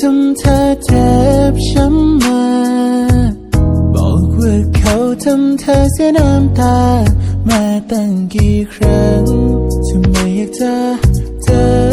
ทำเธอเจ็บช้ำมา บอกว่าเขาทำเธอเสียน้ำตา มาตั้งกี่ครั้งทำไมอยากเจอเธอ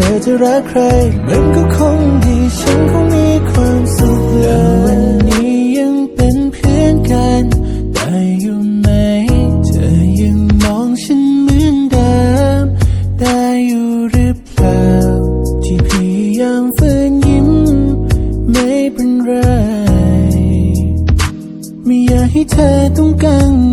ธอจะรักใครมันก็คงดีฉันคงมีความสุขเลยวันนี้ยังเป็นเพื่อนกันแต่อยู่ไหมเธอยังมองฉันเหมือนเดิมได้อยู่หรือเปล่าที่พยายามฝืนยิ้ม ไม่เป็นไรไม่อยากให้เธอต้องกัง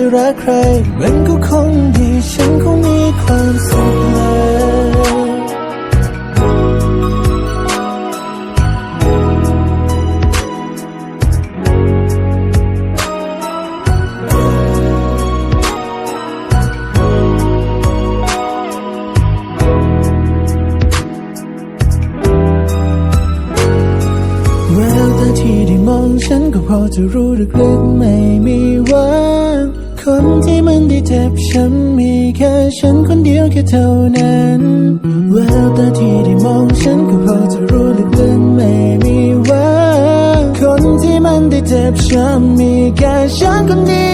จะรักใคร มันก็คงดี ฉันคงมีความสุขเลยแววตาที่ได้มองฉันก็พอจะรู้ลึกๆไม่มีว่า คนที่มันได้เจ็บช้ำมีแค่ฉันคนเดียวแค่เท่านั้นแววตาที่ได้มองฉันก็พอจะรู้ลึกๆไม่มีว่า คนที่มันได้เจ็บช้ำมีแค่ฉันคนเดียว